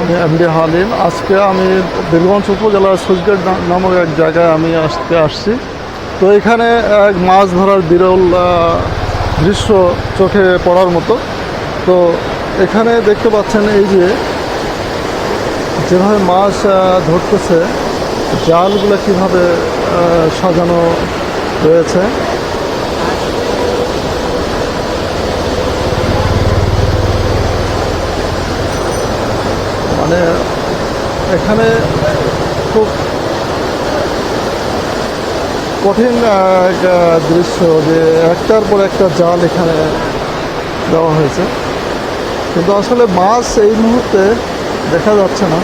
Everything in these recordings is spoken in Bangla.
আমি এমডি হালিম, আজকে আমি বীরগঞ্জ উপজেলার সুজগেট নামক এক জায়গায় আমি আসতে আসছি। তো এখানে এক মাছ ধরার বিরল দৃশ্য চোখে পড়ার মতো। তো এখানে দেখতে পাচ্ছেন এই যে, যেভাবে মাছ ধরতেছে, জালগুলো কীভাবে সাজানো রয়েছে মানে এখানে খুব কঠিন আহ, এক, দৃশ্য যে একটার পর একটা জাল এখানে দেওয়া হয়েছে। কিন্তু আসলে মাছ এই মুহূর্তে দেখা যাচ্ছে না।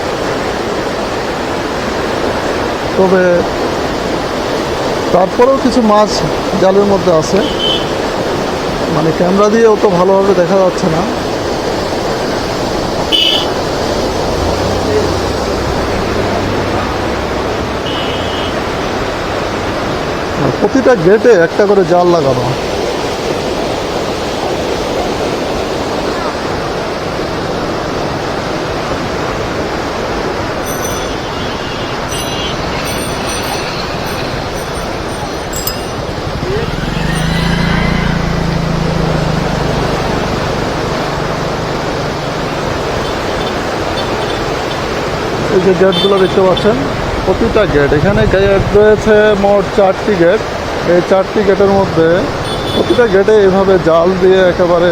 তবে তারপরেও কিছু মাছ জালের মধ্যে আছে। মানে ক্যামেরা দিয়ে অত ভালোভাবে দেখা যাচ্ছে না। প্রতিটা গেটে একটা করে জাল লাগানো। এই যে গেটগুলো দেখতে পাচ্ছেন প্রতিটা গেট এখানে গেট রয়েছে মোট চারটি গেট এই চারটি গেটের মধ্যে প্রতিটা গেটে এভাবে জাল দিয়ে একেবারে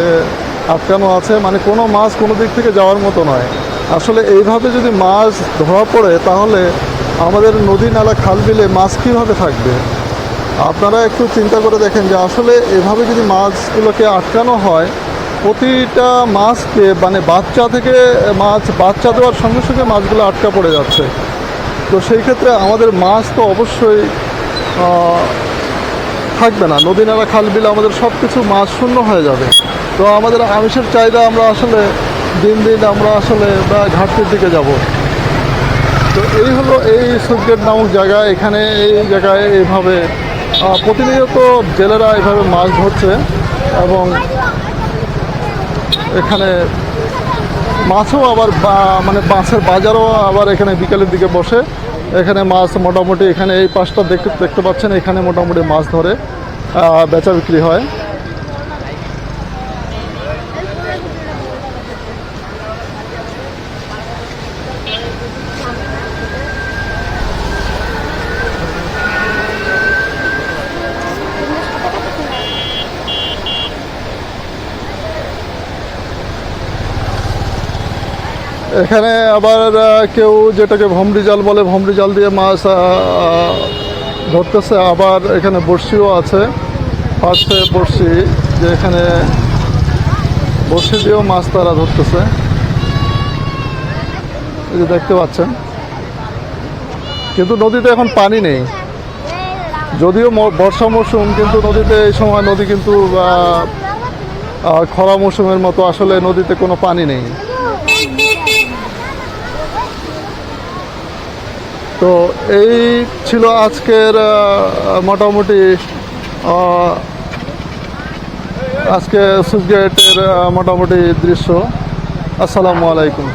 আটকানো আছে। মানে কোনো মাছ কোনো দিক থেকে যাওয়ার মতো নয়। আসলে এইভাবে যদি মাছ ধরা পড়ে, তাহলে আমাদের নদী নালা খাল বিলে মাছ কীভাবে থাকবে? আপনারা একটু চিন্তা করে দেখেন যে আসলে এভাবে যদি মাছগুলোকে আটকানো হয়, প্রতিটা মাছকে মানে বাচ্চা থেকে মাছ, বাচ্চা দেওয়ার সঙ্গে সঙ্গে মাছগুলো আটকা পড়ে যাচ্ছে। তো সেই ক্ষেত্রে আমাদের মাছ তো অবশ্যই থাকবে না। নদী নালা খাল বিলে আমাদের সব কিছু মাছ শূন্য হয়ে যাবে। তো আমাদের আমিষের চাহিদা আমরা আসলে দিন দিন আমরা আসলে ঘাটতির দিকে যাব। তো এই হলো এই সুইটগেট নামক জায়গা। এখানে এই জায়গায় এইভাবে প্রতিনিয়ত জেলেরা এইভাবে মাছ ধরছে এবং এখানে মাছও আবার মানে মাছের বাজারও আবার এখানে বিকালের দিকে বসে। এখানে মাছ মোটামুটি এখানে এই পাশটা দেখতে দেখতে পাচ্ছেন, এখানে মোটামুটি মাছ ধরে বেচা বিক্রি হয়। এখানে আবার কেউ যেটাকে ভমরি জাল বলে, ভমরি জাল দিয়ে মাছ ধরতেছে। আবার এখানে বড়শিও আছে। পাশে বড়শি, যে এখানে বড়শি দিয়েও মাছ তারা ধরতেছে। এই যে দেখতে পাচ্ছেন। কিন্তু নদীতে এখন পানি নেই। যদিও বর্ষা মৌসুম, কিন্তু নদীতে এই সময় নদী কিন্তু খরা মৌসুমের মতো আসলে নদীতে কোনো পানি নেই। তো এই ছিল আজকের মোটামুটি আজকে আহ, মোটামুটি দৃশ্য। আসসালামু আলাইকুম।